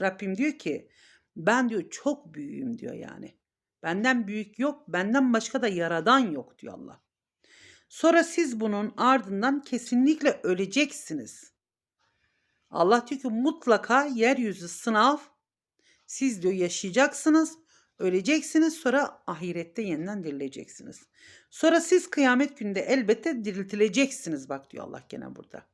Rabbim diyor ki ben diyor çok büyüğüm diyor yani. Benden büyük yok, benden başka da yaradan yok diyor Allah. Sonra siz bunun ardından kesinlikle öleceksiniz. Allah diyor ki mutlaka yeryüzü sınav. Siz diyor yaşayacaksınız, öleceksiniz sonra ahirette yeniden dirileceksiniz. Sonra siz kıyamet günde elbette diriltileceksiniz bak diyor Allah gene burada.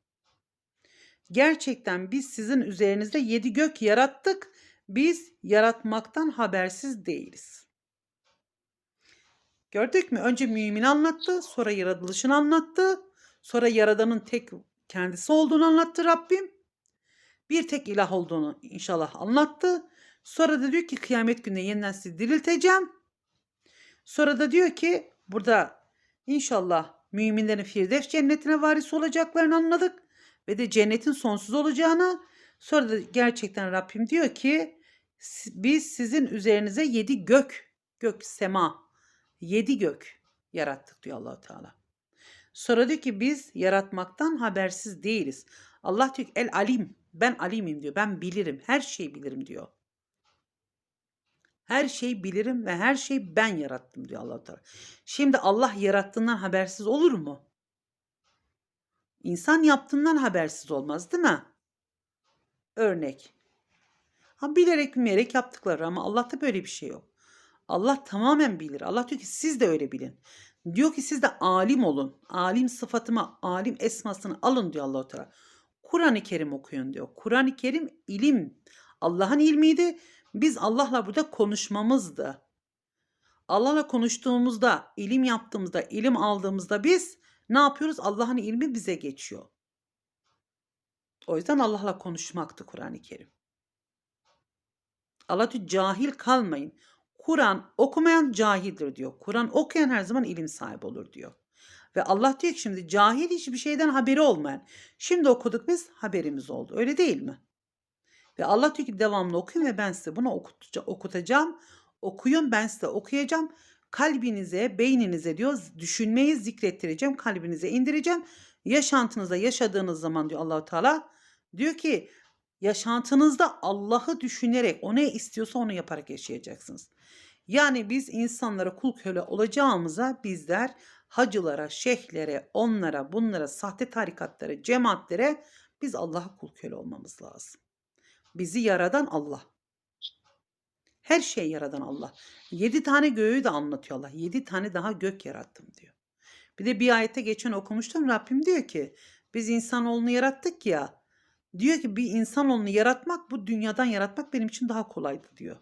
Gerçekten biz sizin üzerinizde yedi gök yarattık. Biz yaratmaktan habersiz değiliz. Gördük mü? Önce mümini anlattı, sonra yaratılışını anlattı, sonra yaradanın tek kendisi olduğunu anlattı Rabbim. Bir tek ilah olduğunu inşallah anlattı. Sonra da diyor ki kıyamet günü yeniden sizi dirilteceğim. Sonra da diyor ki burada inşallah müminlerin Firdevs cennetine varis olacaklarını anladık. Ve de cennetin sonsuz olacağını. Sonra da gerçekten Rabbim diyor ki biz sizin üzerinize yedi gök, gök sema, yedi gök yarattık diyor allah Teala. Sonra diyor ki biz yaratmaktan habersiz değiliz. Allah diyor ki el alim, ben alimim diyor, ben bilirim, her şeyi bilirim diyor. Her şeyi bilirim ve her şeyi ben yarattım diyor allah Teala. Şimdi Allah yarattığından habersiz olur mu? İnsan yaptığından habersiz olmaz değil mi? Örnek. Ha bilerek bilmeyerek yaptıkları ama Allah'ta böyle bir şey yok. Allah tamamen bilir. Allah diyor ki siz de öyle bilin. Diyor ki siz de alim olun. Alim sıfatımı, alim esmasını alın diyor Allah Teala. Kur'an-ı Kerim okuyun diyor. Kur'an-ı Kerim ilim. Allah'ın ilmiydi. Biz Allah'la burada konuşmamızdı. Allah'la konuştuğumuzda, ilim yaptığımızda, ilim aldığımızda biz ne yapıyoruz? Allah'ın ilmi bize geçiyor. O yüzden Allah'la konuşmaktı Kur'an-ı Kerim. Allah diyor cahil kalmayın. Kur'an okumayan cahildir diyor. Kur'an okuyan her zaman ilim sahibi olur diyor. Ve Allah diyor ki şimdi cahil hiçbir şeyden haberi olmayan. Şimdi okuduk biz haberimiz oldu. Öyle değil mi? Ve Allah diyor ki devamlı okuyun ve ben size bunu okutacağım. Okuyun ben size okuyacağım. Kalbinize, beyninize diyor düşünmeyi zikrettireceğim. Kalbinize indireceğim. Yaşantınızda yaşadığınız zaman diyor Allahu Teala diyor ki yaşantınızda Allah'ı düşünerek o ne istiyorsa onu yaparak yaşayacaksınız. Yani biz insanlara kul köle olacağımıza bizler hacılara, şeyhlere, onlara, bunlara, sahte tarikatlara, cemaatlere biz Allah'a kul köle olmamız lazım. Bizi yaradan Allah. Her şey yaradan Allah. Yedi tane göğü de anlatıyor Allah. Yedi tane daha gök yarattım diyor. Bir de bir ayette geçen okumuştum. Rabbim diyor ki biz insanoğlunu yarattık ya. Diyor ki bir insanoğlunu yaratmak bu dünyadan yaratmak benim için daha kolaydı diyor.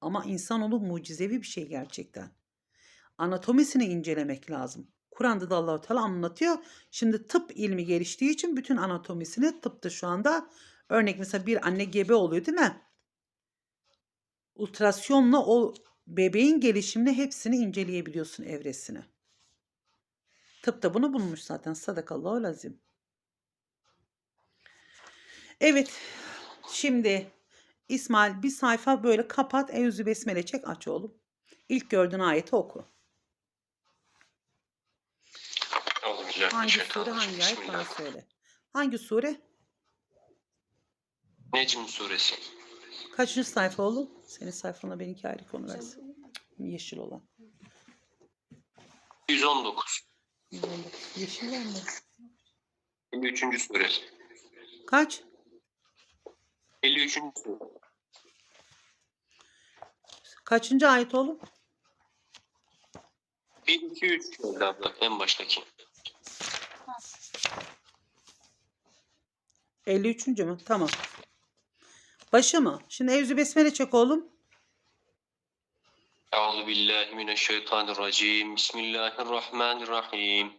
Ama insanoğlu mucizevi bir şey gerçekten. Anatomisini incelemek lazım. Kur'an'da da Allahu Teala anlatıyor. Şimdi tıp ilmi geliştiği için bütün anatomisini tıpta şu anda örnek mesela bir anne gebe oluyor değil mi? Ultrasyonla o bebeğin gelişimini hepsini inceleyebiliyorsun evresini. Tıp da bunu bulmuş zaten. Sadakallahu lazim. Evet. Şimdi İsmail bir sayfa böyle kapat. Eûzü besmele çek aç oğlum. İlk gördüğün ayeti oku. Hangi sure hangi ayet bana söyle. Hangi sure? Necm suresi. Kaçıncı sayfa oğlum? Senin sayfana benimki ayrı konu versin. Yeşil olan. 119. 119. Yeşil var mı? 53. sure. Kaç? 53. sure. Kaçıncı ayet oğlum? 1, 2, 3 geldi abla en baştaki. 53. mü? Tamam. Başı mı? Şimdi Evzü Besmele çek oğlum. Euzu billahi mineşşeytanirracim. Bismillahirrahmanirrahim.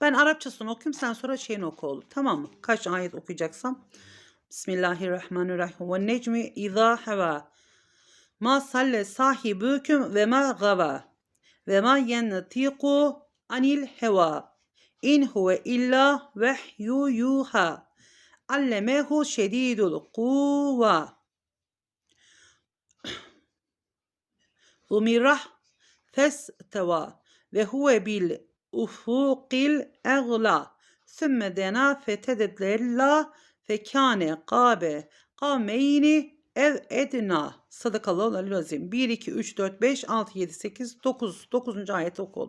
Ben Arapçasını okuyayım sen sonra şeyini oku oğlum. Tamam mı? Kaç ayet okuyacaksam. Bismillahirrahmanirrahim. Ve necmi izâ heva. Ma salle sahibüküm ve ma gava. Ve ma yennetiku anil heva. İn huve illa vehyu yuha. Allemehu şedidul kuvva. Zumirah festeva ve huve bil ufukil egla. Sümme dena fetedella Fekâne kâbe kavmeyni ev edna. Sadakallahu aleyhi ve sellem. 1, 2, 3, 4, 5, 6, 7, 8, 9. 9. ayet oku.